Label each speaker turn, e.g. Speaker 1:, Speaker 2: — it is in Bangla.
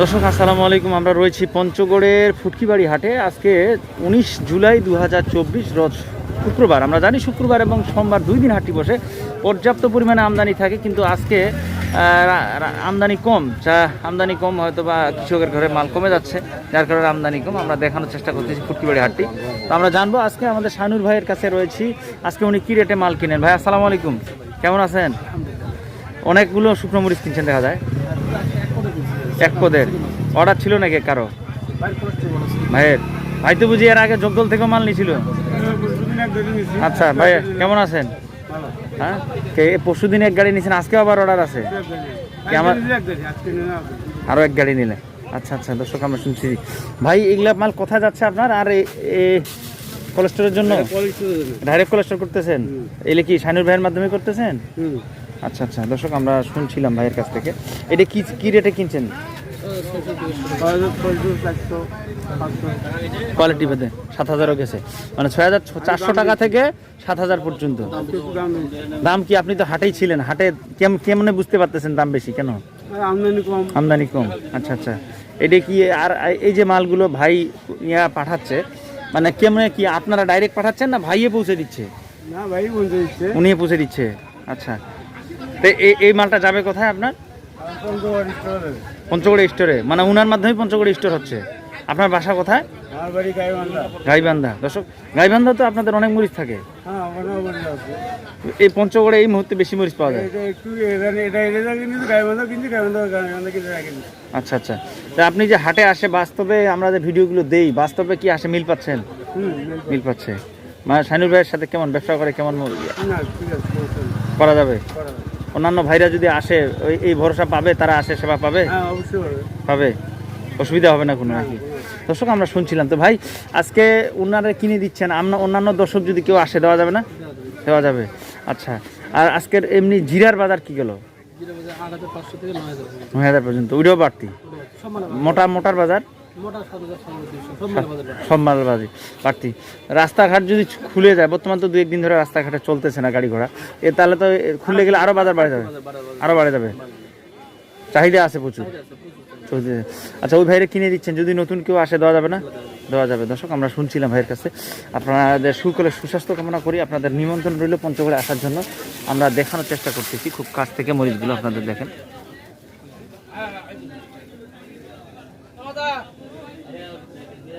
Speaker 1: দর্শক, আসসালামু আলাইকুম। আমরা রয়েছি পঞ্চগড়ের ফুটকিবাড়ি হাটে। আজকে উনিশ জুলাই দু রোজ শুক্রবার। আমরা জানি শুক্রবার এবং সোমবার দুই দিন হাটটি বসে। পর্যাপ্ত পরিমাণে আমদানি থাকে, কিন্তু আজকে আমদানি কম, যা আমদানি কম হয়তো বা কৃষকের ঘরে মাল কমে যাচ্ছে। যার কারণে আমদানি কম। আমরা দেখানোর চেষ্টা করতেছি ফুটকিবাড়ি হাটটি। তো আমরা জানব আজকে আমাদের শানুর ভাইয়ের কাছে রয়েছি। আজকে উনি কী রেটে মাল কিনেন? ভাই, আসসালামু আলাইকুম। কেমন আছেন? অনেকগুলো শুকনো মরিচ কিনছেন, দেখা যায়। এক পদের। অর্ডার ছিল নাকি কারও? ভাইয়ের। ভাই তো বুঝি এর আগে জগদল থেকে মাল নিছিল? আচ্ছা ভাই কেমন আছেন? হ্যাঁ? পরশু দিন এক গাড়ি নিয়েছেন আজকে আবার অর্ডার আছে? আমার আরও এক গাড়ি নিলে। আচ্ছা আচ্ছা দর্শক আমরা শুনছি। ভাই এগুলা মাল কোথায় যাচ্ছে আপনার? আর কোলেস্টোরের জন্য? ডাইরেক্ট কোলেস্টোর করতেছেন? এলে কি শানুর ভাইয়ের মাধ্যমে করতেছেন? আচ্ছা আচ্ছা। দর্শক আমরা শুনছিলাম ভাইয়ের কাছ থেকে। এটা কি কি রেটে কিনছেন? কোয়ালিটি ভেদে সাত হাজারও গেছে। মানে ছয় হাজার চারশো টাকা থেকে সাত হাজার পর্যন্ত। দাম কি আপনি তো হাটেই ছিলেন। হাটে কেম- কেমনে বুঝতে পারতেছেন দাম বেশি? কেন?
Speaker 2: আমদানি কম।
Speaker 1: আমদানি কম। আচ্ছা আচ্ছা। এটা কি আর এই যে মালগুলো ভাই ইয়া পাঠাচ্ছে মানে কেমনে কি আপনারা ডাইরেক্ট পাঠাচ্ছেন না ভাইয়ে পৌঁছে দিচ্ছে?
Speaker 2: না ভাই বলতে দিচ্ছে।
Speaker 1: উনি পৌঁছে দিচ্ছে। আচ্ছা। তো এই- মালটা যাবে কোথায় আপনার?
Speaker 2: পঞ্চগড় স্টোরে।
Speaker 1: মানে উনার মাধ্যমে পঞ্চগড় স্টোর হচ্ছে। আপনার বাসা কোথায়?
Speaker 2: গাইবান্ধা।
Speaker 1: দর্শক গাইবান্ধা তো আপনাদের অনেক মরিচ থাকে।
Speaker 2: হ্যাঁ
Speaker 1: এই পঞ্চগড়ে এই মুহূর্তে বেশি মরিচ পাওয়া যায়। আচ্ছা আচ্ছা। তা আপনি যে হাটে আসে বাস্তবে আমরা যে ভিডিওগুলো দেই বাস্তবে কি আসে? মিল পাচ্ছেন? মিল পাচ্ছে। মানে শানুর ভাইয়ের সাথে কেমন? ব্যবসা করে কেমন করা যাবে। অন্যান্য ভাইরা যদি আসে ওই এই ভরসা পাবে তারা আসে সেবা পাবে?
Speaker 2: হ্যাঁ
Speaker 1: পাবে। অসুবিধা হবে না কোনো নাকি দর্শক আমরা শুনছিলাম তো ভাই আজকে ওনারা কিনে দিচ্ছেন। আমরা অন্যান্য দর্শক যদি কেউ আসে দেওয়া যাবে না? দেওয়া যাবে। আচ্ছা আর আজকের এমনি জিরার বাজার কি গেল? নয় হাজার পর্যন্ত। ওইটাও বাড়তি। মোটা মোটার বাজার? বাজি বাড়তি। রাস্তাঘাট যদি খুলে যায় বর্তমান তো দু একদিন ধরে রাস্তাঘাটে চলতেছে না গাড়ি ঘোড়া। এ তাহলে তো এ খুলে গেলে আরও বাজার বাড়ে যাবে। আরও বাড়ে যাবে। চাহিদা আছে প্রচুর। আচ্ছা ওই ভাইরে কিনে দিচ্ছেন। যদি নতুন কেউ আসে দেওয়া যাবে না? দেওয়া যাবে। দর্শক আমরা শুনছিলাম ভাইয়ের কাছে। আপনাদের সুকলে সুস্বাস্থ্য কামনা করি। আপনাদের নিমন্ত্রণ রইল পঞ্চগড়ে আসার জন্য। আমরা দেখানোর চেষ্টা করতেছি। খুব কাছ থেকে মরিচগুলো আপনাদের দেখেন।